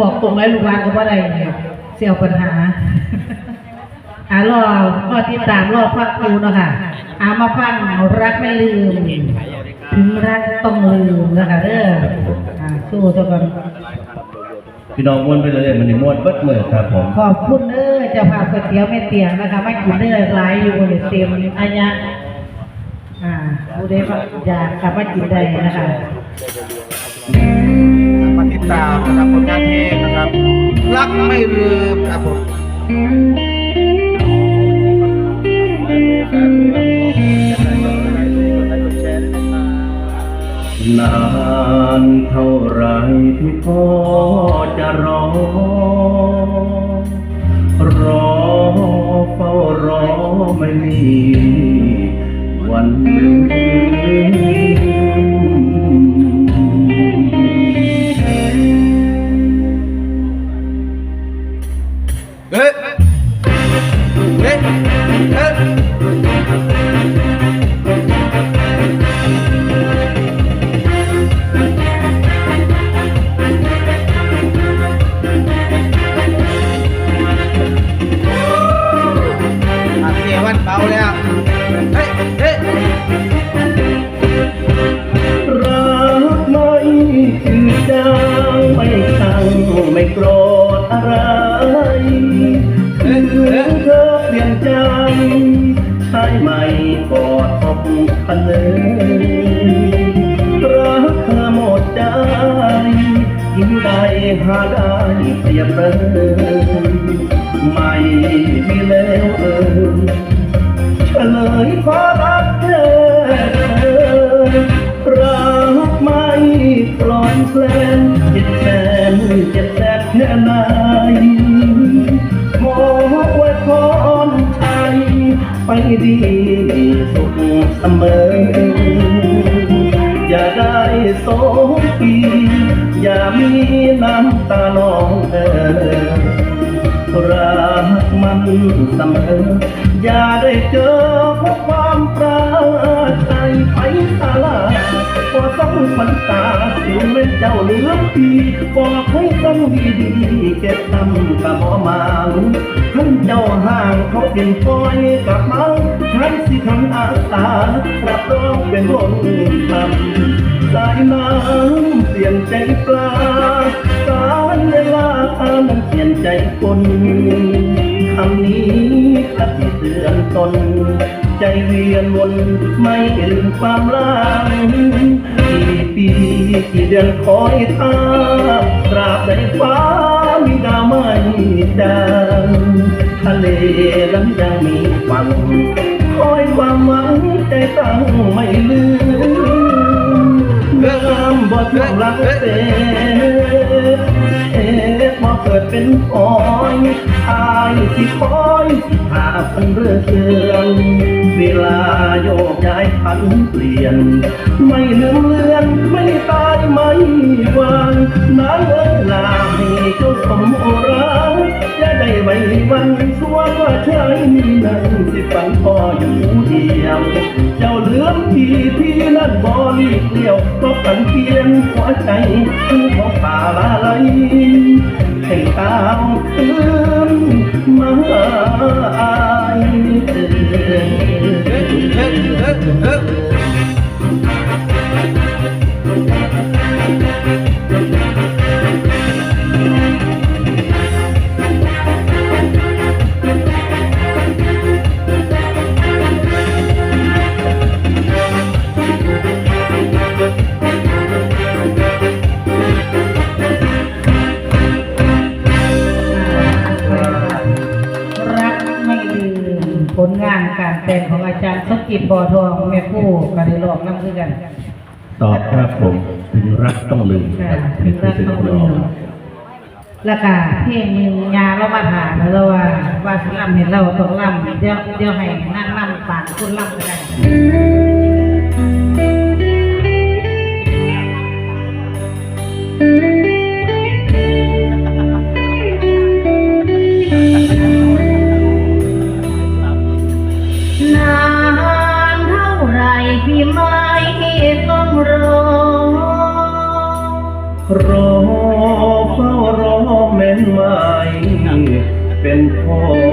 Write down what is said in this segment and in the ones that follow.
บอกตรงแล้วลูกหลานก็ว่าอะไรเนี่ยเสี่ยวปัญหาอ่ารอรอที่ตามรอฟังครูเนาะค่ะอามาฟังรักไม่ลืม ถึงรักต้องลืมนะคะเด้ออ่าสู้ซะก่อนพี่น้องม้วนไปเลยมันนี่ม้วนเบิดมือครับผมขอบคุณเด้อเจ้าภาพก๋วยเตี๋ยวแม่เตียงนะคะไม่กินเด้อหลายอยู่เลยเต็มอันยะอ่าผู้ใดว่าอยากกลับมากินได้นะคะ มาติดตามนะครับผลงานเพลงนะครับ รักไม่ลืมครับผมนานเท่าไรที่พ่อจะรอ รอเฝ้ารอไม่มี หาได้เปรียบเลยไม่มีแล้วเออเฉลยขอรักเธอรักไม่ปล่อยแคลนเจ็บแสนเจ็บแสนแค่ไหนขอไว้พรชัยไปดีสุขเสมอ อย่าได้โศ มีน้ำตาลองเออรักมันเสมออย่าได้เจอความปรา ใจไปตาลาพอต้องฝันตาถึงแม่เจ้าเหลือปีบอกให้ต้องดีดีเก็บทำกับบ่มาท่านเจ้าห่างเขาเป็นปอยกลับมาฉันสิทำอาสารับรองเป็นวงทำสายน้ำเปลี่ยนใจปลาสารเวลามันเปลี่ยนใจคนคำนี้คติเตือนตน ใจเวียนวนไม่ลืมความรักกี่ปีกี่เดือนคอยท่าตราบใดฟ้ามีดาวไม่จางทะเลนั้นยังมีฝั่งคอยความหวังใจตั้งไม่ลืมเมื่อบ่ทรักเสเอ๊ะพอเกิดเป็นคอยอายที่คอยสิหาพันเรื่อนเวลาโยกย้ายพันเปลี่ยน ไม่ลืมเลือนไม่ตายไม่วางน้ำเอ๋ยลาให้เจ้าสมโอรักจะได้ไว้วันสวงว่าชายมีนั่นสิฝันพออยู่เดียว เจ้าเหลือมที่ที่นั่นบ่ลีกเลี่ยวก็กันเพียงหัวใจคือของป่าลาไหลให้ตามคืนม ลอกน้ำคือกัน ตอบครับผมถึงรักต้องลืมค่ะถึงรักต้องลืมแล้วก็เพลงหนึ่งยาเรามาถามแล้วว่าว่าสิล่ำเห็นเราต้องล่ำเดี๋ยวเดี๋ยวให้นั่งล่ำปานคนล่ำก็ได้ been called.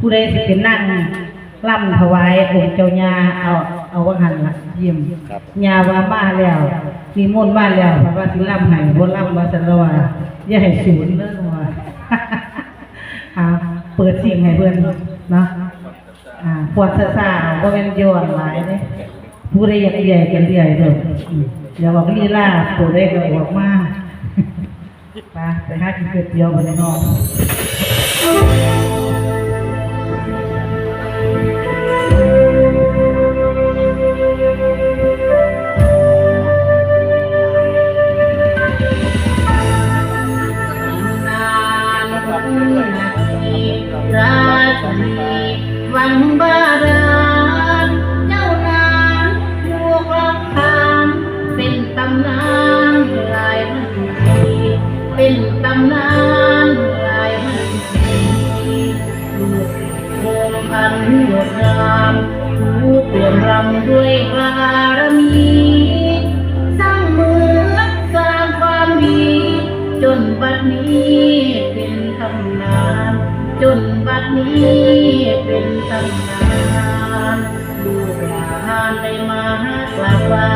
ผู้ใดสิเป็นนั่งล่ำถวายองค์เจ้าญาเอาเอาว่าหันละเยี่ยมญาว่ามาแล้วมีมนต์มาแล้วเพราะว่าสิล่ำให้บ่ล่ำว่าสันละว่าอย่าให้ศูนย์เด้อว่าอ่าเปิดสิ่งให้เพิ่นเนาะอ่าปวดซ่าๆบ่แม่นย้อนหลายเด้ผู้ใดอยากใหญ่กันใหญ่เด้ออืมอย่าบอกลีลาผู้ใดก็ออกมาไปไปหากินก๋วยเตี๋ยวกันเลยเนาะ จนบัดนี้เป็นตำนานลูกหลานได้มากราบไหว้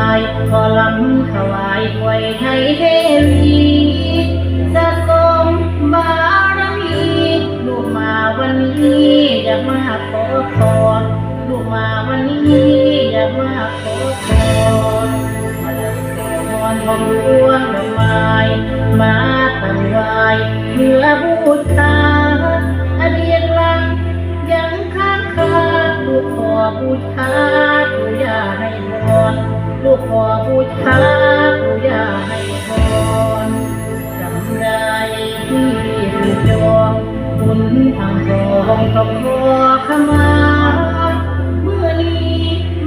ขอลำถวายไว้ไทยเทวีสะสมบารมีลูกมาวันนี้อยากมาขอพรลูกมาวันนี้อยากมาขอพรมาลิกขอพรของหลวงดอกไม้มาตั้งไว้เพื่อบูชา บูชาปู่ย่าให้พรลูกขอบูชาปู่ย่าให้พรจำได้ที่จองคุณทางสองต้องขอขมาเมื่อนี้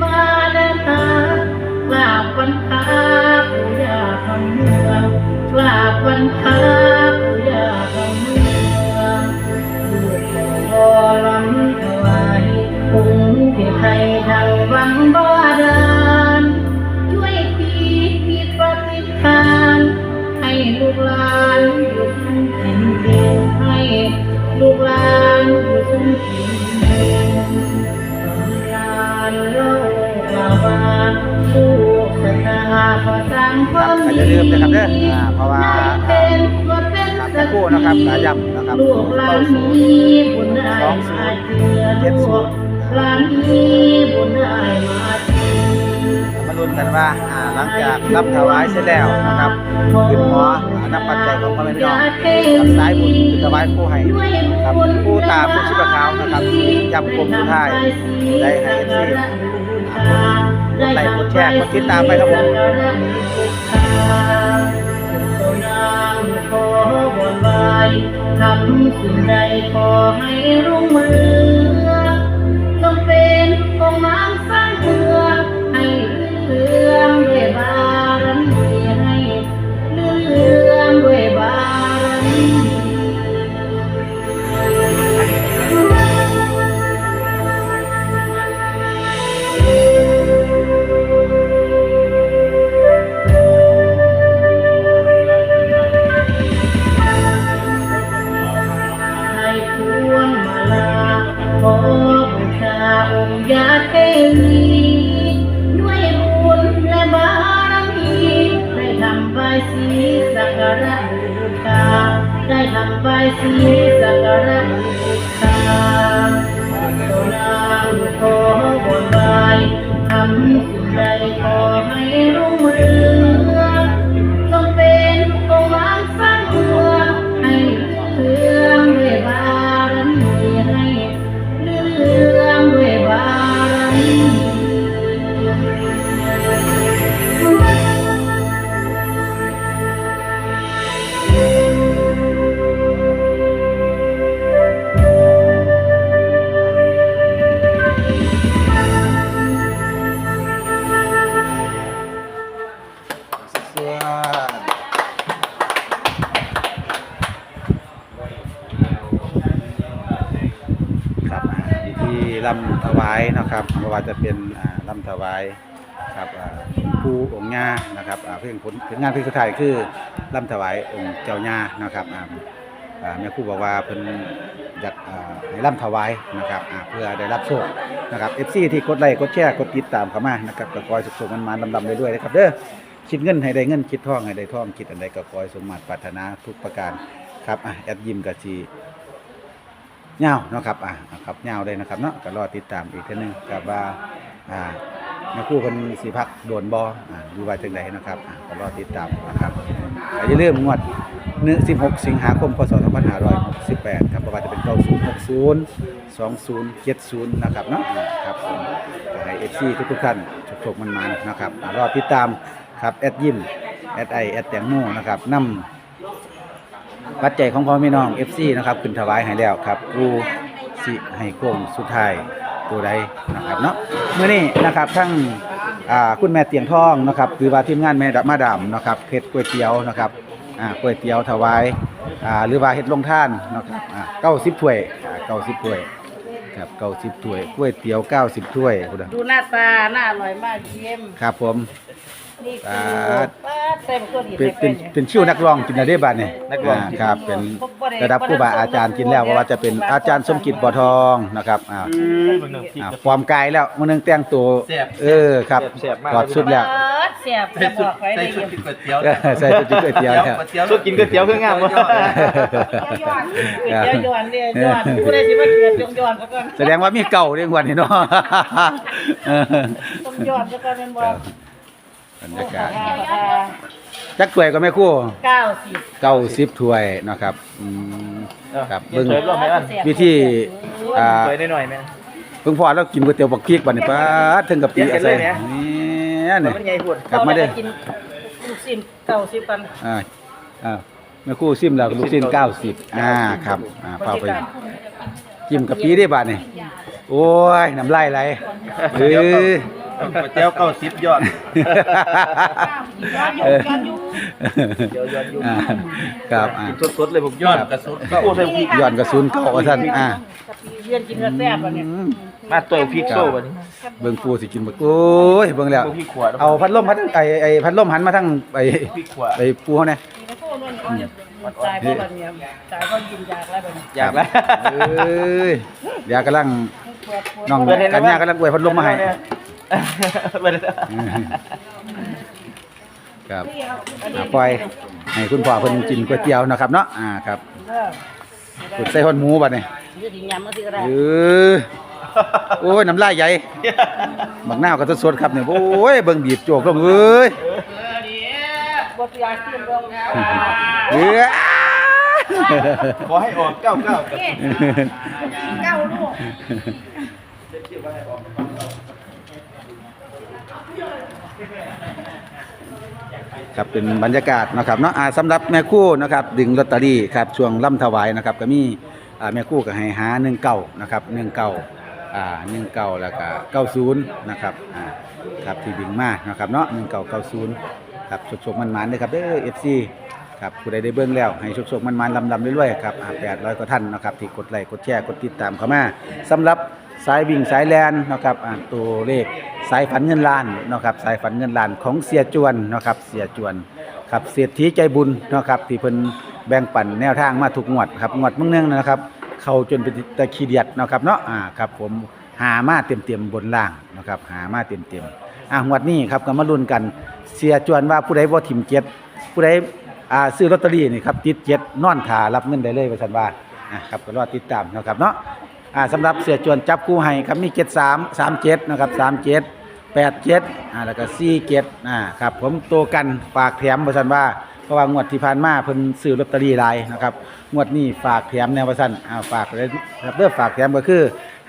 มาเดินทากราบวันพาปู่ย่าคำเมืองกราบวันพา นะครับเด้ออ่าเพราะว่าอ่าครับแม่ครู่นะครับสายย่ำนะครับลูกหลานมีบุญได้มาเจือลูกหลานมีบุญได้มาเจือ มาลุ้นกันว่าอ่าหลังจากรับถวายเสร็จแล้วนะครับขึ้นหออ่านำปัจจัยของพ่อแม่พี่น้องรับสายบุญขึ้นถวายผู้ให้ครับผู้ตาผู้ชิบะขาวนะครับย้ำกลมสุดท้ายได้ให้เอฟซี กดไลค์กดแชร์กดติดตามไปครับผมทำสิ่งใดขอให้รุ่งเรือง ลำถวายนะครับเพราะว่าจะเป็นลำถวายครับผู้องค์ญานะครับเพื่อนผลผลงานเพื่อนสุดท้ายคือลำถวายองค์เจ้าญานะครับแม่ครูบอกว่าเพิ่นอยากให้ลำถวายนะครับเพื่อได้รับโชคนะครับ FC ที่กดไลค์กดแชร์กดติดตามเข้ามานะครับก็คอยสุขๆมันมาลำๆเรื่อยๆนะครับเด้อคิดเงินให้ได้เงินคิดทองให้ได้ทองคิดอันใดก็ขอให้สมมาตรปรารถนาทุกประการครับอะแอดยิมกับจี เงาเนาะครับอะครับเงาวได้นะครับเนาะก็รอติดตามอีกทีนึงกับว่าอ่าแม่คู่คนสีพักโดนบออ่าดูไว้ถึงใดนะครับอะก็รอติดตามนะครับอย่าลืมงวดเนื้อ16 สิงหาคมพศ2568ครับเพระว่าจะเป็น 9060 2070 นะครับเนาะครับผมก็ให้ FC ทุกๆท่านโชคๆมันๆนะครับรอติดตามครับแอดยิมแอดไอแอดแตงโมนะครับนำ ปัจจัยของพ่อแม่น้อง FC นะครับขึ้นถวายให้แล้วครับกูสิให้โค้งสุดท้ายตัวใดนะครับเนาะเมื่อนี้นะครับทั้งอ่าคุณแม่เตียงทองนะครับหรือว่าทีมงานแม่ดมาดามนะครับเฮ็ดก๋วยเตี๋ยวนะครับอ่าก๋วยเตี๋ยวถวายอ่าหรือว่าเฮ็ดลงท่านนะครับอ่าเก้าสิบถ้วยอ่าเก้าสิบถ้วยครับเก้าสิบถ้วยก๋วยเตี๋ยวเก้าสิบถ้วยคุณดูหน้าตาหน้าอร่อยมากเยี่ยมครับผม นี่ปาคือดป้าดเต็มตัวดีเป็นเป็นเป็นชิวนักร้องกินได้บ้านนี่นักร้องาครับ เป็นระดับครูบาอาจารย์กินแล้วเพราะว่าจะเป็นอาจารย์สมกิจบ่อทองนะครับอ่าอ่าฟอร์มกายแล้วมื้อนึงแต่งตัวแซ่บเออครับแซ่บมาก ถอดชุดแล้วเปิดเสียบจะบอกไว้ได้ยินก๋วยเตี๋ยวเออใส่ชุดกินก๋วยเตี๋ยวแล้วชุดกินก๋วยเตี๋ยวเพื่องามวะ ย้อนเดี๋ยวย้อนเดี๋ยวย้อนผู้ใดสิมาเกลียดยงย้อนซะก่อนแสดงว่ามีเก่าเรื่องวันนี้เนาะเออต้องย้อนซะก่อนแม่นบ่ บรรยากาศจักถ้วยก็ไม่ครู่90 90ถ้วยนะครับอืมครับเบิ่งเบิ่งรอบไหมอันวิธี อ่า สวยหน่อยๆแม่เพิ่งพอแล้วกินก๋วยเตี๋ยวบักพริกบัดนี้ป้าดถึงกับปีเดี๋ยวอะเห็นไรเลยเนี่ยนี่นี่มันใหญ่พูดกลับมาเด้อกินลูกชิ้นเก่าสิบกันอ่าอ่าแม่ครู่ซิมแล้วลูกชิ้น90อ่าครับอ่าพาไปจิ้มกับปีได้บาดนี่โอ้ยน้ำลายไหลเออ ก๋วยเตี๋ยวเก้าสิบยอด เออเดี๋ยวยอนอยู่อ่าครับอ่าสดๆเลยผมยอดกระสุนก็โอ้ใส่พริกย้อนกระสุนเก่าว่าซั่นอ่า เรียนกินกระแซ่บอันนี้อืมาตัวพริกโซ่บัดนี้เบิ่งปูสิกินบ่โอ้ยเบิ่งแล้วบ่พริกขวดเอาพัดลมพัดไอไอพัดลมหันมาทางไอพริกขวดไอปูเฮาแน่ตายเพราะแบบนี้ตายเพราะกินยาแล้วแบบนี้อยากแล้ว เอ้ยเดี๋ยวกำลังน้องเปิดให้กัญญากำลังอวยพัดลมมาให้ เปิดให้ครับอ่าปล่อยให้คุณพ่อเพิ่นกินก๋วยเตี๋ยวนะครับเนาะอ่าครับกดใส่ฮอดหมูบัดนี้จะกินยำมาสิก็ได้เออโอ้ยน้ำลายใหญ่บักนาวก็สดๆครับเนี่ยโอ้ยเบิ่งบีบโจกลงเอ้ยบ่อยากกินบ่เอ้ยขอให้ออกเก้าเก้ากับเก้าลูก ครับเป็นบรรยากาศนะครับเนาะอ่าสำหรับแม่คู่นะครับดึงลอตเตอรี่ครับช่วงล่ำถวายนะครับก็มีอ่าแม่คู่ก็ให้หา1เก้านะครับ1เก้าอ่า1เก้าแล้วก็90นย์นะครับอ่าครับที่ดึงมานะครับเนาะ1เก้า90ครับสุกๆมันๆเลยครับเด้อ FC ครับผู้ใดได้เบิ่งแล้วให้สุกๆมันๆลำๆเรื่อยๆครับอ่า800กว่าท่านนะครับที่กดไลค์กดแชร์กดติดตามเข้ามาสำหรับ สายวิ่งสายแลนนะครับตัวเลขสายฝันเงินล้านนะครับสายฝันเงินล้านของเสียจวนนะครับเสียจวนครับเศรษฐีใจบุญนะครับที่เพิ่นแบ่งปันแนวทางมาทุกงวดครับงวดเมื่อนึงนะครับ เข้าจนเป็นตะขี้เดียดนะครับเนาะอ่าครับผมหามาเต็มๆบนล่างนะครับหามาเต็มๆอ่างวดนี้ครับก็มาลุ้นกันเสียจวนว่าผู้ใดบ่าถิ่มเจ็ดผู้ใดอ่าซื้อลอตเตอรี่นี่ครับติดเจ็ดนอนท่ารับเงินได้เลยว่าซั่นว่าอะครับก็รอติดตามนะครับเนาะ อ่าสำหรับเสียจวนจับคู่ให้ครับมีเจ็ดสามสามเจ็ดนะครับสามเจ็ดแปดเจ็ดอ่าแล้วก็สี่เจ็ดอ่าครับผมตัวกันฝากแถมบริษัทว่าเพราะว่างวดที่ผ่านมาเพิ่นซื้อลอตเตอรี่หลายนะครับงวดนี้ฝากแถมแนวบริษัทอ่าฝากเลยครับเรื่องฝากแถมก็คือ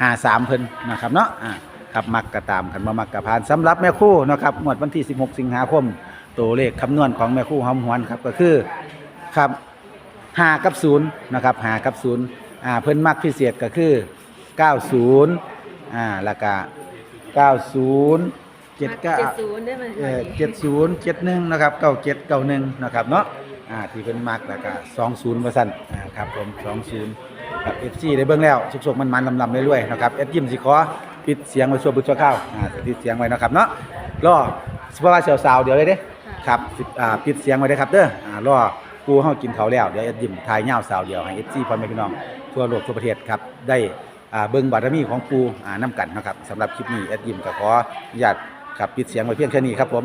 หาสามเพิ่นนะครับเนาะอ่าครับมักกระตามกันมามักกระพานสำหรับแม่คู่นะครับงวดวันที่ 16 สิงหาคม ตัวเลขคำนวณของแม่คู่หอมหวนครับก็คือครับหากับศูนย์นะครับหากับศูนย์อ่าเพิ่นมักพิเศษก็คือ เก้าศูนย์อ่าแล้วก็เก้าศูนย์เจ็ดเก้าเออเจ็ดศูนย์เจ็ดหนึ่งนะครับเก้าเจ็ดเก้าหนึ่งนะครับเนาะอ่าที่เพิ่นมักแล้วก็สองศูนย์เปอร์เซ็นต์อ่าครับผมสองศูนย์ครับเอฟซีได้เบิ่งแล้วสุกๆมันๆลำๆเรื่อยๆนะครับเอฟยิมสิขอปิดเสียงไว้ชั่วบุญชั่วข้าวอ่าปิดเสียงไว้นะครับเนาะรอเพราะว่าสาวๆเดี๋ยวเลยเด้ครับสิอ่าปิดเสียงไว้เด้อครับเด้ออ่ารอปูเฮากินข้าวแล้วเดี๋ยวเอ็ดยิ้มทายเหย้าสาวเดียวให้ FC พ่อแม่พี่น้องทั่วโลกทั่วประเทศครับได้อ่า เบิ่งบารมีของปูน้ำกันนะครับสำหรับคลิปนี้แอดยิมก็ขออนุญาตกับปิดเสียงไว้เพียงแค่นี้ครับผม